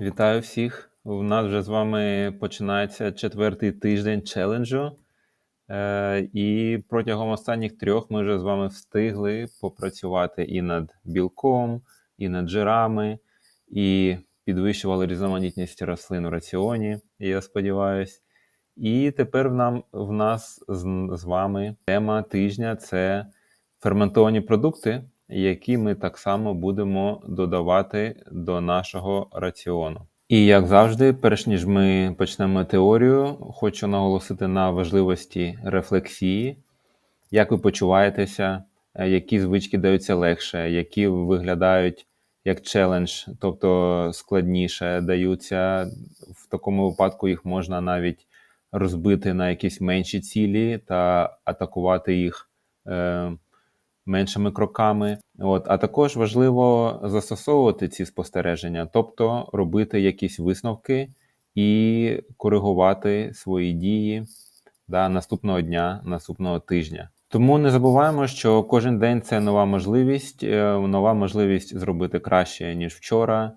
Вітаю всіх! У нас вже з вами починається четвертий тиждень челенджу. Е, і протягом останніх трьох ми вже з вами встигли попрацювати і над білком, і над жирами, і підвищували різноманітність рослин у раціоні, я сподіваюся. І тепер в, нам, в нас з, з вами тема тижня це ферментовані продукти, які ми так само будемо додавати до нашого раціону. І як завжди, перш ніж ми почнемо теорію, хочу наголосити на важливості рефлексії, як ви почуваєтеся, е, які звички даються легше, які виглядають як челендж, тобто складніше даються. В такому випадку їх можна навіть розбити на якісь менші цілі та атакувати їх. Е, меншими кроками. От, А також важливо застосовувати ці спостереження, тобто робити якісь висновки і коригувати свої дії да, наступного дня, наступного тижня. Тому не забуваємо, що кожен день це нова можливість, е, нова можливість зробити краще ніж вчора,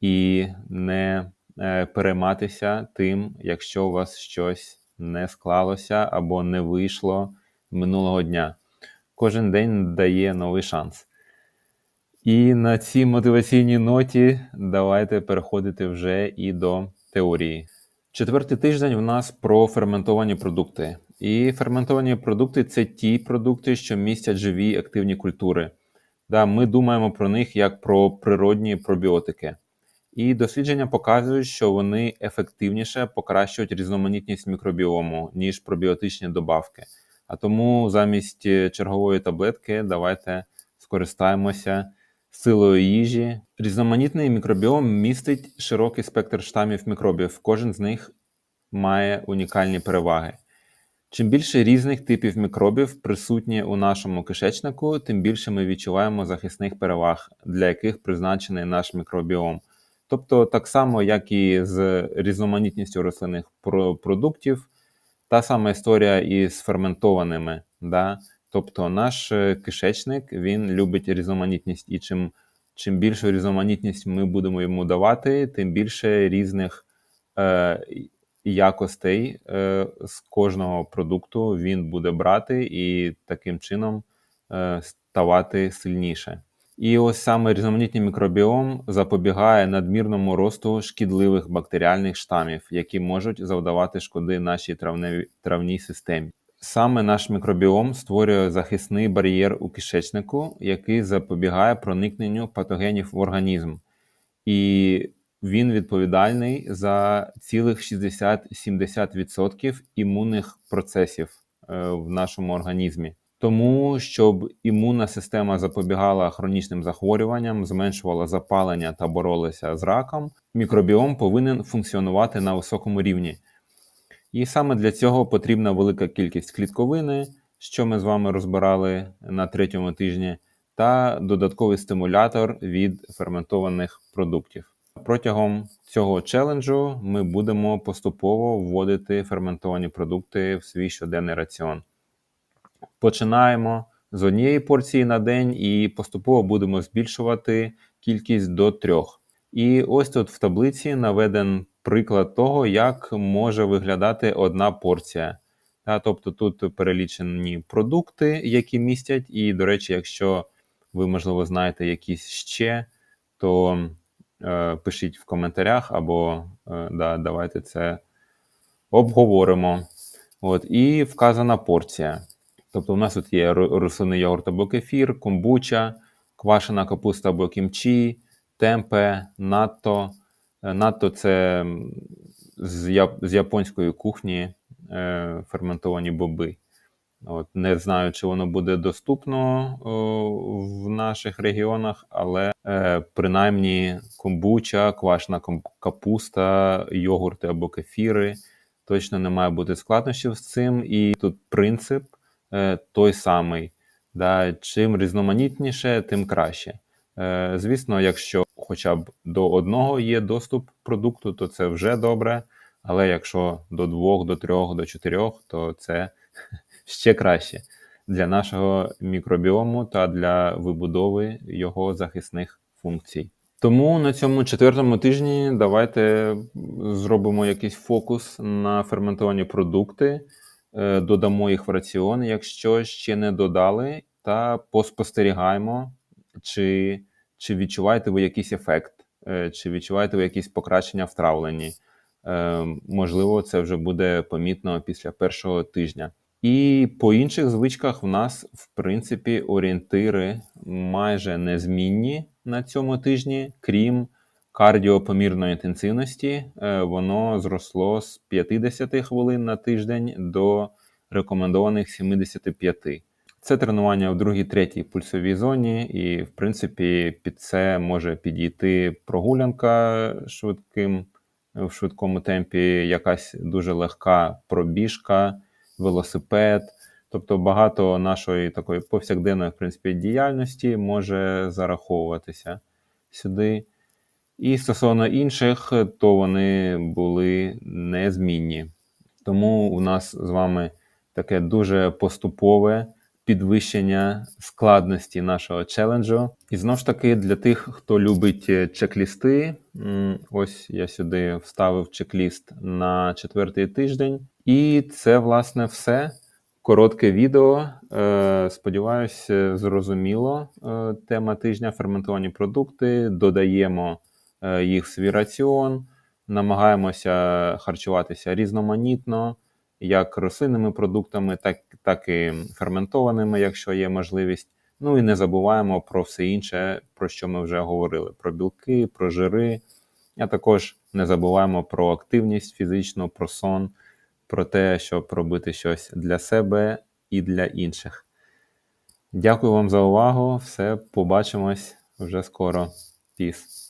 і не е, перейматися тим, якщо у вас щось не склалося або не вийшло минулого дня кожен день дає новий шанс. І на цій мотиваційній ноті давайте переходити вже і до теорії. Четвертий тиждень в нас про ферментовані продукти. І ферментовані продукти це ті продукти, що містять живі активні культури. Да, Ми думаємо про них як про природні пробіотики. І дослідження показують, що вони ефективніше покращують різноманітність мікробіому, ніж пробіотичні добавки. А тому замість е, чергової таблетки давайте скористаємося силою їжі. Різноманітний мікробіом містить широкий спектр штамів мікробів. Кожен з них має унікальні переваги. Чим більше різних типів мікробів присутні у нашому кишечнику, тим більше ми відчуваємо захисних переваг, для яких призначений наш мікробіом. Тобто, так само, як і з різноманітністю рослинних продуктів, та сама історія із ферментованими. Да? Тобто наш е, кишечник він любить різноманітність, і чим чим більшу різноманітність ми будемо йому давати, тим більше різних е, якостей е, з кожного продукту він буде брати і таким чином е, ставати сильніше. І ось саме різноманітний мікробіом запобігає надмірному росту шкідливих бактеріальних штамів, які можуть завдавати шкоди нашій травневій, травній системі. Саме наш мікробіом створює захисний бар'єр у кишечнику, який запобігає проникненню патогенів в організм. І він відповідальний за цілих 60-70% імунних процесів е, в нашому організмі. Тому, щоб імунна система запобігала хронічним захворюванням, зменшувала запалення та боролася з раком, мікробіом повинен функціонувати на високому рівні. І саме для цього потрібна велика кількість клітковини, що ми з вами розбирали на третьому тижні, та додатковий стимулятор від ферментованих продуктів. Протягом цього челенджу ми будемо поступово вводити ферментовані продукти в свій щоденний раціон. Починаємо з однієї порції на день і поступово будемо збільшувати кількість до трьох. І ось тут в таблиці наведен приклад того, як може виглядати одна порція. Тобто тут перелічені продукти, які містять, і, до речі, якщо ви, можливо, знаєте якісь ще, то е, пишіть в коментарях або е, да, давайте це обговоримо. От, І вказана порція. Тобто, у нас тут є рослинний йогурт або кефір, комбуча, квашена капуста або кімчі, темпе, натто. Е, натто це з японської кухні е, ферментовані боби. От, Не знаю, чи воно буде доступно в наших регіонах, але е, принаймні комбуча, квашена капуста, йогурти або кефіри. Точно не має бути складнощів з цим. І тут принцип той самий. Да? Чим різноманітніше, тим краще. Е, звісно, якщо хоча б до одного є доступ продукту, то це вже добре. Але якщо до двох, до трьох, до чотирьох, то це ще краще для нашого мікробіому та для вибудови його захисних функцій. Тому на цьому четвертому тижні давайте зробимо якийсь фокус на ферментовані продукти, е, додамо їх в раціон, якщо ще не додали, та поспостерігаємо, чи, чи відчуваєте ви якийсь ефект, е, чи відчуваєте ви якісь покращення в травленні. Е, Можливо, це вже буде помітно після першого тижня. І по інших звичках в нас, в принципі, орієнтири майже незмінні на цьому тижні, крім кардіопомірної інтенсивності, е, воно зросло з 50 хвилин на тиждень до рекомендованих 75. Це тренування в другій, третій пульсовій зоні, і, в принципі, під це може підійти прогулянка швидким в швидкому темпі, якась дуже легка пробіжка велосипед. Тобто багато нашої такої повсякденної в принципі, діяльності може зараховуватися сюди. І стосовно інших, то вони були незмінні. Тому у нас з вами таке дуже поступове підвищення складності нашого челенджу. І знову ж таки, для тих, хто любить чек-лісти, ось я сюди вставив чек-ліст на четвертий тиждень. І це, власне, все. Коротке відео. Е, зрозуміло. Е, тема тижня ферментовані продукти. Додаємо е, їх в свій раціон, намагаємося харчуватися різноманітно, як рослинними продуктами, так, так і ферментованими, якщо є можливість. Ну і не забуваємо про все інше, про що ми вже говорили: про білки, про жири. А також не забуваємо про активність фізичну, про сон про те, щоб робити щось для себе і для інших. Дякую вам за увагу. Все, побачимось вже скоро. Піс.